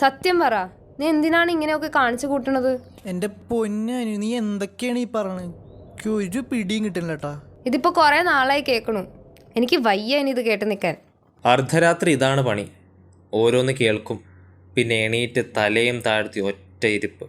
സത്യം പറ. നീ എന്തിനാണ് ഇങ്ങനെയൊക്കെ കാണിച്ചു കൂട്ടണത്? എന്റെ പൊന്നു നീ എന്തൊക്കെയാണ് ഈ പറയണത് ഒരു പിടിയും കിട്ടുന്നില്ല കേട്ടാ ഇതിപ്പോ കുറെ നാളായി കേൾക്കണു എനിക്ക് വയ്യ ഇനി ഇത് കേട്ട് നിൽക്കാൻ അർദ്ധരാത്രി ഇതാണ് പണി. ഓരോന്ന് കേൾക്കും. പിന്നെ എണീറ്റ് തലയും താഴ്ത്തി ഒറ്റ ഇരിപ്പ്.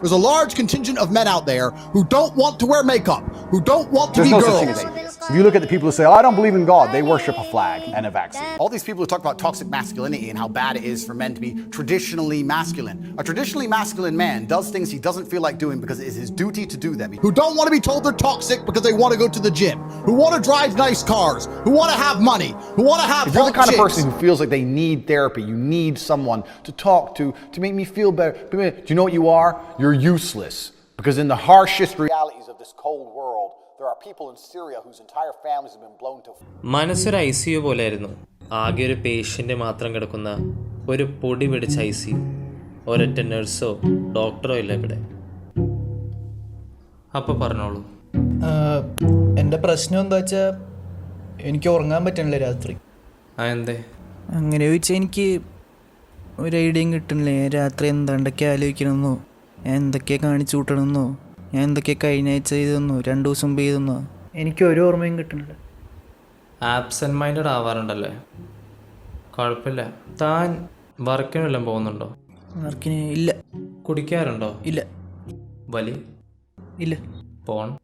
There's a large contingent of men out there who don't want to wear makeup, who don't want to There's be no girls. such thing as atheists. If you look at the people who say, oh, I don't believe in God, they worship a flag and a vaccine. All these people who talk about toxic masculinity and how bad it is for men to be traditionally masculine. A traditionally masculine man does things he doesn't feel like doing because it is his duty to do them. Who don't want to be told they're toxic because they want to go to the gym. Who want to drive nice cars. Who want to have money. Who want to have If you're the hot kind of person who feels like they need therapy, you need someone to talk to, to make me feel better. Do you know what you are? You're useless. Because in the harshest realities of this cold world, there are people in Syria whose entire families have been blown to മനസ്സൊരു I C U പോലെയായിരുന്നു. ആകെ ഒരു patient മാത്രം കിടക്കുന്ന ഒരു പൊടി പിടിച്ച I C U. ഒരൊറ്റ നഴ്സോ ഡോക്ടറോ ഇല്ല ഇവിടെ. അപ്പോൾ പറഞ്ഞോളൂ. എന്റെ പ്രശ്നം എന്താ വെച്ചാൽ എനിക്ക് ഉറങ്ങാൻ പറ്റണില്ല രാത്രി. ആ എന്തേ? അങ്ങനെ ചോദിച്ചാൽ എനിക്ക് ഒരു ഐഡിയയും കിട്ടണില്ല. ഞാൻ രാത്രി എന്താണ്ടൊക്കെ ആലോചിക്കണമെന്നോ ഞാൻ എന്തൊക്കെ കാണിച്ചു കൂട്ടണമെന്നോ? ഞാൻ എന്തൊക്കെ കഴിഞ്ഞ ആഴ്ച ചെയ്തെന്നോ? രണ്ട് ദിവസം മുമ്പ് ചെയ്തെന്നോ? എനിക്ക് ഒരു ഓർമ്മയും കിട്ടുന്നില്ല. ആബ്സെന്റ് മൈൻഡഡ് ആവാറുണ്ടല്ലേ? കുഴപ്പമില്ല. താൻ വർക്കിന് വല്ലതും പോകുന്നുണ്ടോ? വർക്കിന് ഇല്ല. കുടിക്കാറുണ്ടോ? ഇല്ല. വലി? ഇല്ല. പോൺ?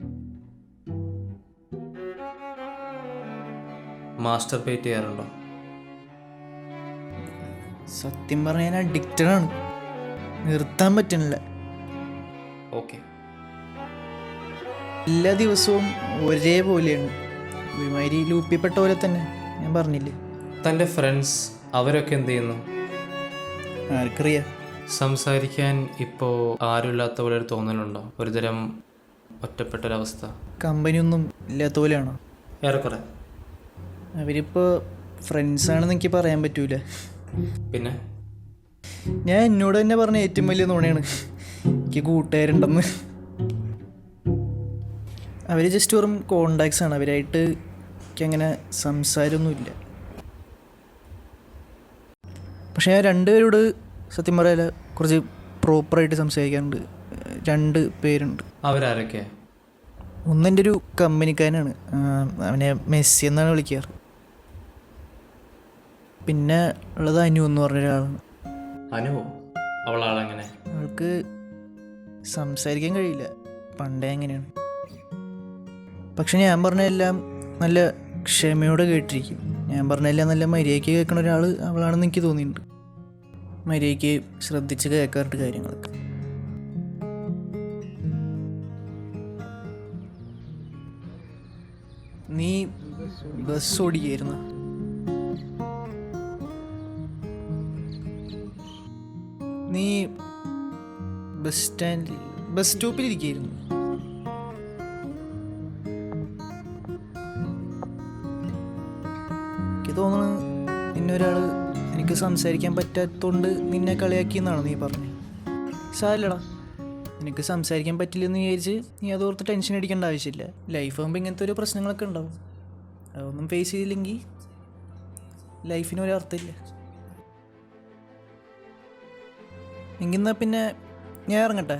മാസ്റ്റർ പേറ്റ് ചെയ്യാറുണ്ടോ? സത്യം പറഞ്ഞാൽ അഡിക്റ്റഡാണ് അഡിക്റ്റഡ് ആണ്. നിർത്താൻ പറ്റണില്ല ഓക്കെ. എല്ലാ ദിവസവും ഒരേപോലെയാണ് ഒരുമാതിരി ലൂപ്പിപ്പെട്ട പോലെ തന്നെ. ഞാൻ പറഞ്ഞില്ലേ? തന്റെ ഫ്രണ്ട്സ് അവരൊക്കെ എന്ത് ചെയ്യുന്നു? ആർക്കറിയാം. സംസാരിക്കാൻ ഇപ്പോൾ ആരുമില്ലാത്ത പോലെ ഒരു തോന്നലുണ്ടോ? ഒരുതരം ഒറ്റപ്പെട്ടൊരവസ്ഥ. കമ്പനിയൊന്നും ഇല്ലാത്ത പോലെയാണോ? ഏറെക്കുറെ. അവരിപ്പോൾ ഫ്രണ്ട്സാണെന്ന് എനിക്ക് പറയാൻ പറ്റൂല. പിന്നെ? ഞാൻ എന്നോട് തന്നെ പറഞ്ഞ ഏറ്റവും വലിയ നുണയാണ്. എനിക്ക് കൂട്ടുകാരുണ്ടെന്ന്. അവർ ജസ്റ്റ് വെറും കോണ്ടാക്ട്സ് ആണ്. അവരായിട്ട് എനിക്കങ്ങനെ സംസാരമൊന്നുമില്ല. പക്ഷേ ഞാൻ രണ്ടുപേരോട് സത്യം പറയാല കുറച്ച് പ്രോപ്പറായിട്ട് സംസാരിക്കാറുണ്ട്. രണ്ട് പേരുണ്ട്. അവരാരൊക്കെ? ഒന്നെന്റെ ഒരു കമ്പനിക്കാരനാണ്. അവനെ മെസ്സി എന്നാണ് വിളിക്കാറ്. പിന്നെ ഉള്ളത് അനു എന്ന് പറഞ്ഞ ഒരാളാണ്. അനു? അവളാളെങ്ങനെ? അവൾക്ക് സംസാരിക്കാൻ കഴിയില്ല. പണ്ടേ അങ്ങനെയാണ്. പക്ഷെ ഞാൻ പറഞ്ഞതെല്ലാം നല്ല ക്ഷമയോടെ കേട്ടിരിക്കും. ഞാൻ പറഞ്ഞതെല്ലാം നല്ല മര്യാദയ്ക്ക് കേൾക്കുന്ന ഒരാൾ അവളാണെന്ന് എനിക്ക് തോന്നിയിട്ടുണ്ട്. മര്യാദയ്ക്ക് ശ്രദ്ധിച്ച് കേൾക്കാറുണ്ട് കാര്യങ്ങളൊക്കെ. നീ ബസ് ഓടിക്കായിരുന്നു? നീ ബസ് സ്റ്റാൻഡിൽ ബസ് സ്റ്റോപ്പിൽ ഇരിക്കുകയായിരുന്നു എനിക്ക് തോന്നുന്നു നിന്നെ ഒരാൾ എനിക്ക് സംസാരിക്കാൻ പറ്റാത്തതുകൊണ്ട് നിന്നെ കളിയാക്കി എന്നാണ് നീ പറഞ്ഞത് സാരില്ലടാ നിനക്ക് സംസാരിക്കാൻ പറ്റില്ലെന്ന് വിചാരിച്ച് നീ അതോർത്ത് ടെൻഷൻ അടിക്കേണ്ട ആവശ്യമില്ല. ലൈഫ് ആകുമ്പോൾ ഇങ്ങനത്തെ ഒരു പ്രശ്നങ്ങളൊക്കെ ഉണ്ടാവും. അതൊന്നും ഫേസ് ചെയ്തില്ലെങ്കിൽ ലൈഫിന് ഒരു അർത്ഥമില്ല. എങ്കിന്നാ പിന്നെ ഞാൻ ഇറങ്ങട്ടെ.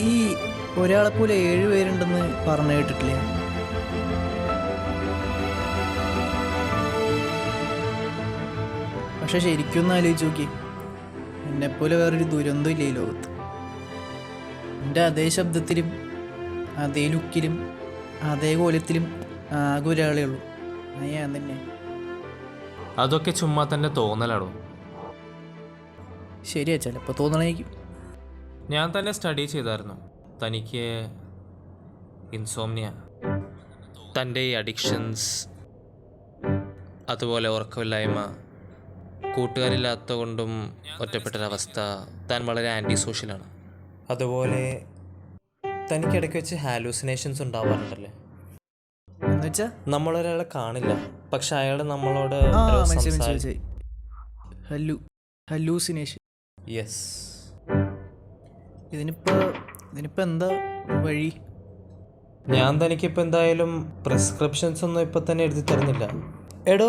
ഈ ഒരാളെ പോലെ ഏഴ് പേരുണ്ടെന്ന് പറഞ്ഞു കേട്ടിട്ടില്ലേ? പക്ഷെ ശരിക്കും ഒന്ന് ആലോചിച്ച് നോക്കി. എന്നെപ്പോലെ വേറൊരു ദുരന്തം ഇല്ല ഈ ലോകത്ത്? എന്റെ അതേ ശബ്ദത്തിലും അതേ ലുക്കിലും അതേ കോലത്തിലും ആകെ ഒരാളേ ഉള്ളൂ. ഞാൻ തന്നെ അതൊക്കെ ചുമ്മാ തന്നെ തോന്നലാടോ. ശരിയാ ചിലപ്പോൾ തോന്നണേക്കും. ഞാൻ തന്നെ സ്റ്റഡി ചെയ്തായിരുന്നു. തനിക്ക് ഇൻസോംനിയ തന്റെ ഈ അഡിക്ഷൻസ് അതുപോലെ ഉറക്കമില്ലായ്മ കൂട്ടുകാരില്ലാത്ത കൊണ്ടും ഒറ്റപ്പെട്ടൊരവസ്ഥ താൻ വളരെ ആന്റി സോഷ്യലാണ് അതുപോലെ തനിക്കിടയ്ക്ക് വെച്ച് ഹാലൂസിനേഷൻസ് ഉണ്ടാവാറുണ്ടല്ലേ? നമ്മളൊരാളെ കാണില്ല. പക്ഷെ അയാൾ നമ്മളോട് മനസ്സിലായി മനസ്സിലായി. ഹല്ലു ഹല്ലൂസിനേഷൻ. യെസ്. ഇതിനിപ്പോ ഇതിനിപ്പോ എന്താ വഴി? ഞാൻ തനിക്കിപ്പോൾ എന്തായാലും പ്രിസ്ക്രിപ്ഷൻസ് ഒന്നും ഇപ്പം തന്നെ എഴുതി തരുന്നില്ല. എടോ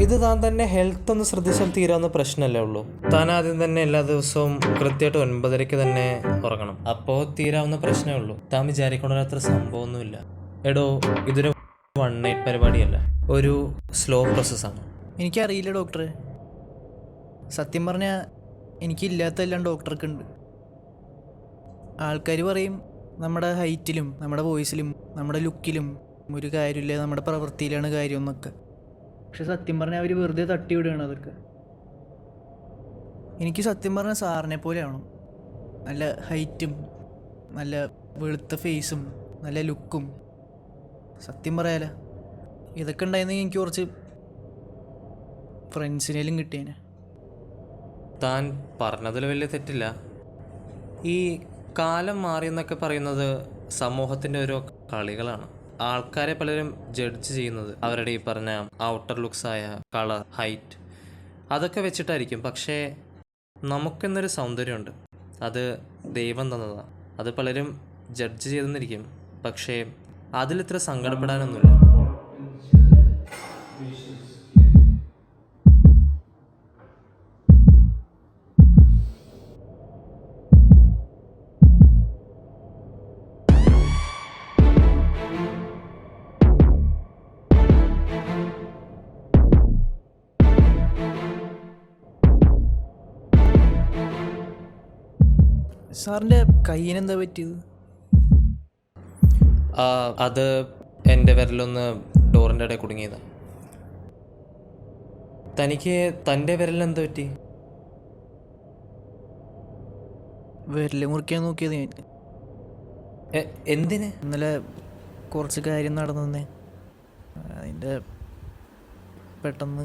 ഇത് താൻ തന്നെ ഹെൽത്ത് ഒന്ന് ശ്രദ്ധിച്ചാൽ തീരാവുന്ന പ്രശ്നമല്ലേ ഉള്ളൂ? താൻ ആദ്യം തന്നെ എല്ലാ ദിവസവും കൃത്യമായിട്ട് ഒൻപതരയ്ക്ക് തന്നെ ഉറങ്ങണം. അപ്പോ തീരാവുന്ന പ്രശ്നമേ ഉള്ളൂ. താൻ വിചാരിക്കണ അത്ര സംഭവമൊന്നുമില്ല. എടോ ഇതൊരു വൺ നൈറ്റ് പരിപാടിയല്ല? ഒരു സ്ലോ പ്രോസസ്സാണ് എനിക്കറിയില്ല ഡോക്ടറെ സത്യം പറഞ്ഞാൽ എനിക്കില്ലാത്തതെല്ലാം ഡോക്ടർക്ക് ഉണ്ട് ആൾക്കാർ പറയും നമ്മുടെ ഹൈറ്റിലും നമ്മുടെ വോയിസിലും നമ്മുടെ ലുക്കിലും ഒരു കാര്യമില്ല നമ്മുടെ പ്രവൃത്തിയിലാണ് കാര്യം എന്നൊക്കെ. പക്ഷെ സത്യം പറഞ്ഞാൽ അവർ വെറുതെ തട്ടിവിടുകയാണ് അതൊക്കെ. എനിക്ക് സത്യം പറഞ്ഞാൽ സാറിനെ പോലെ ആവണം. നല്ല ഹൈറ്റും നല്ല വെളുത്ത ഫേസും നല്ല ലുക്കും സത്യം പറയാല. ഇതൊക്കെ ഉണ്ടായിരുന്നെങ്കിൽ എനിക്ക് കുറച്ച് ഫ്രണ്ട്സിനേലും കിട്ടിയേനെ. താൻ പറഞ്ഞതിൽ വലിയ തെറ്റില്ല. ഈ കാലം മാറി എന്നൊക്കെ പറയുന്നത് സമൂഹത്തിന്റെ ഓരോ കളികളാണ്. ആൾക്കാരെ പലരും ജഡ്ജ് ചെയ്യുന്നത് അവരുടെ ഈ പറഞ്ഞ ഔട്ടർ ലുക്സ് ആയ കളർ ഹൈറ്റ് അതൊക്കെ വെച്ചിട്ടായിരിക്കും. പക്ഷേ നമുക്കെന്നൊരു സൗന്ദര്യമുണ്ട്. അത് ദൈവം തന്നതാണ്. അത് പലരും ജഡ്ജ് ചെയ്തെന്നിരിക്കും. പക്ഷേ അതിലിത്ര സങ്കടപ്പെടാനൊന്നുമില്ല. സാറിന്റെ കയ്യിനെന്താ പറ്റിയത്? അത് എന്റെ വിരലൊന്ന് ഡോറിന്റെ ഇടയിൽ കുടുങ്ങിയതാണ് തനിക്ക് തന്റെ വിരലിന് എന്ത് പറ്റി? വിരൽ മുറിക്കാൻ നോക്കിയത് ഞാൻ. എന്തിന്? ഇന്നലെ കുറച്ച് കാര്യം നടന്നേ അതിന്റെ പെട്ടെന്ന്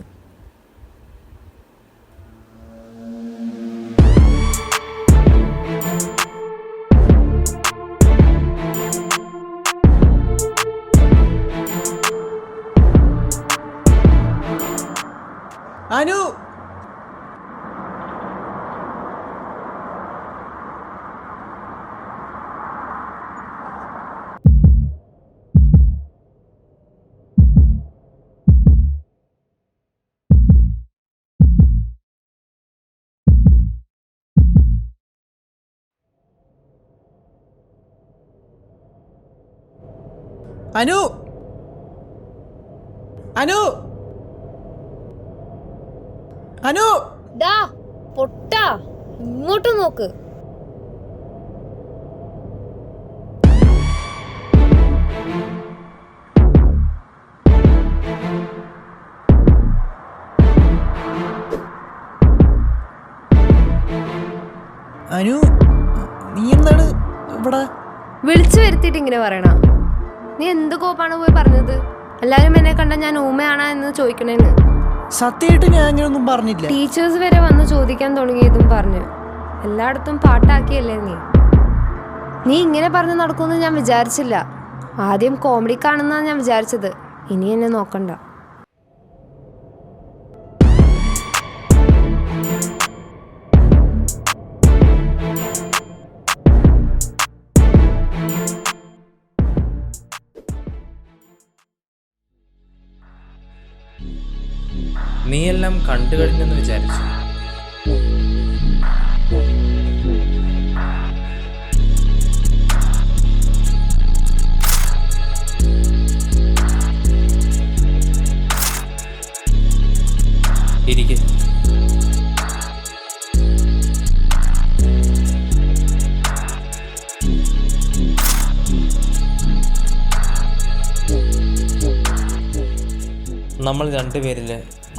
അനു! അനു! അനു! ദാ പൊട്ടാ. ഇങ്ങോട്ട് നോക്ക്. അനു നീ എന്താണ് ഇവിടെ? വിളിച്ചു വരുത്തിയിട്ട് ഇങ്ങനെ പറയണ? നീ എന്ത് കോപ്പാണ് പോയി പറഞ്ഞത്? എല്ലാരും എന്നെ കണ്ട ഞാൻ ഊമയാണോ എന്ന് ചോദിക്കണേന്ന്. സത്യമായിട്ട് ഞാൻ അങ്ങനെയൊന്നും പറഞ്ഞില്ല. ടീച്ചേഴ്സ് വരെ വന്ന് ചോദിക്കാൻ തുടങ്ങിയതും പറഞ്ഞു. എല്ലായിടത്തും പാട്ടാക്കിയല്ലേ നീ? നീ ഇങ്ങനെ പറഞ്ഞു നടക്കുമെന്ന് ഞാൻ വിചാരിച്ചില്ല. ആദ്യം കോമഡി കാണുന്നാണ് ഞാൻ വിചാരിച്ചത്. ഇനി എന്നെ നോക്കണ്ട. നീയെല്ലാം കണ്ടു കഴിഞ്ഞെന്ന് വിചാരിച്ചു. ഇരിക്കെ. നമ്മൾ രണ്ടുപേരിൽ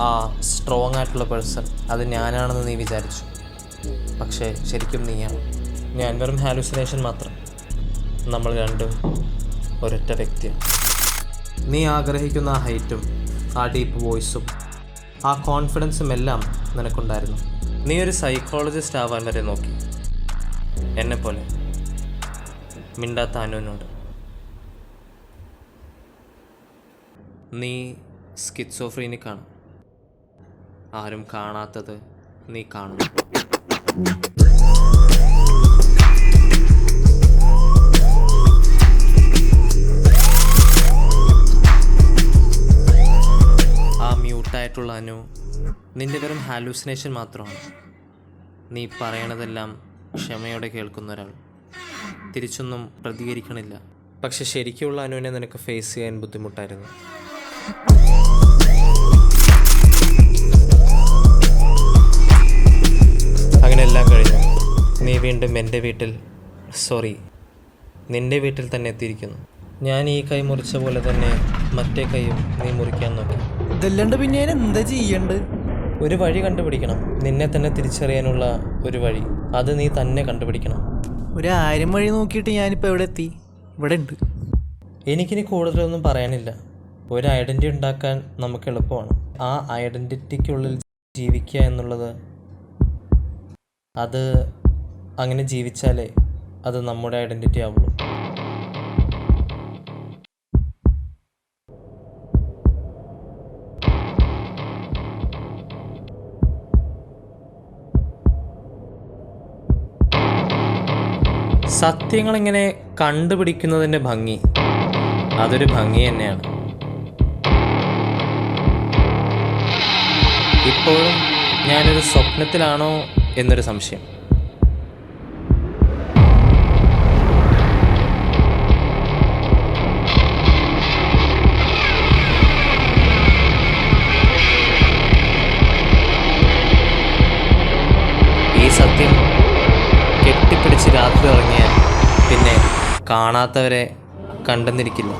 ആ സ്ട്രോങ് ആയിട്ടുള്ള പേഴ്സൺ അത് ഞാനാണെന്ന് നീ വിചാരിച്ചു. പക്ഷേ ശരിക്കും നീയാണ് ഞാൻ വെറും ഹാലുസിനേഷൻ മാത്രം. നമ്മൾ രണ്ടും ഒരൊറ്റ വ്യക്തിയാണ്. നീ ആഗ്രഹിക്കുന്ന ആ ഹൈറ്റും ആ ഡീപ്പ് വോയിസും ആ കോൺഫിഡൻസും എല്ലാം നിനക്കുണ്ടായിരുന്നു. നീ ഒരു സൈക്കോളജിസ്റ്റ് ആവാൻ വരെ നോക്കി. എന്നെപ്പോലെ മിണ്ടാത്ത അനുവിനോട്. നീ സ്കിറ്റ്സോഫ്രീനിക്കാണ് ആരും കാണാത്തത് നീ കാണും. ആ മ്യൂട്ടായിട്ടുള്ള അനു നിന്റെ വെറും ഹാലൂസിനേഷൻ മാത്രമാണ്. നീ പറയണതെല്ലാം ക്ഷമയോടെ കേൾക്കുന്ന ഒരാൾ. തിരിച്ചൊന്നും പ്രതികരിക്കണില്ല. പക്ഷെ ശരിക്കുള്ള അനുവിനെ നിനക്ക് ഫേസ് ചെയ്യാൻ ബുദ്ധിമുട്ടായിരുന്നു. എല്ലാം കഴിഞ്ഞു നീ വീണ്ടും എന്റെ വീട്ടിൽ സോറി നിന്റെ വീട്ടിൽ തന്നെ എത്തിയിരിക്കുന്നു. ഞാൻ ഈ കൈ മുറിച്ച പോലെ തന്നെ മറ്റേ കൈയും നീ മുറിക്കാൻ നോക്കി. ഇതല്ലാണ്ട് പിന്നെ ഞാൻ എന്താ ചെയ്യണ്ട്? ഒരു വഴി കണ്ടുപിടിക്കണം. നിന്നെ തന്നെ തിരിച്ചറിയാനുള്ള ഒരു വഴി. അത് നീ തന്നെ കണ്ടുപിടിക്കണം. ഒരു ആയിരം വഴി നോക്കിയിട്ട് ഞാനിപ്പോൾ എവിടെ എത്തി? ഇവിടെ ഉണ്ട്. എനിക്കിനി കൂടുതലൊന്നും പറയാനില്ല. ഒരു ഐഡന്റി ഉണ്ടാക്കാൻ നമുക്ക് എളുപ്പമാണ്. ആ ഐഡന്റിറ്റിക്കുള്ളിൽ ജീവിക്കുക എന്നുള്ളത് അത് അങ്ങനെ ജീവിച്ചാലേ അത് നമ്മുടെ ഐഡന്റിറ്റി ആവുള്ളൂ. സത്യങ്ങളിങ്ങനെ കണ്ടുപിടിക്കുന്നതിന്റെ ഭംഗി അതൊരു ഭംഗി തന്നെയാണ്. ഇപ്പോഴും ഞാനൊരു സ്വപ്നത്തിലാണോ എന്നൊരു സംശയം. ഈ സത്യം കെട്ടിപ്പിടിച്ച് രാത്രി ഇറങ്ങിയാൽ പിന്നെ കാണാത്തവരെ കണ്ടെന്നിരിക്കില്ല.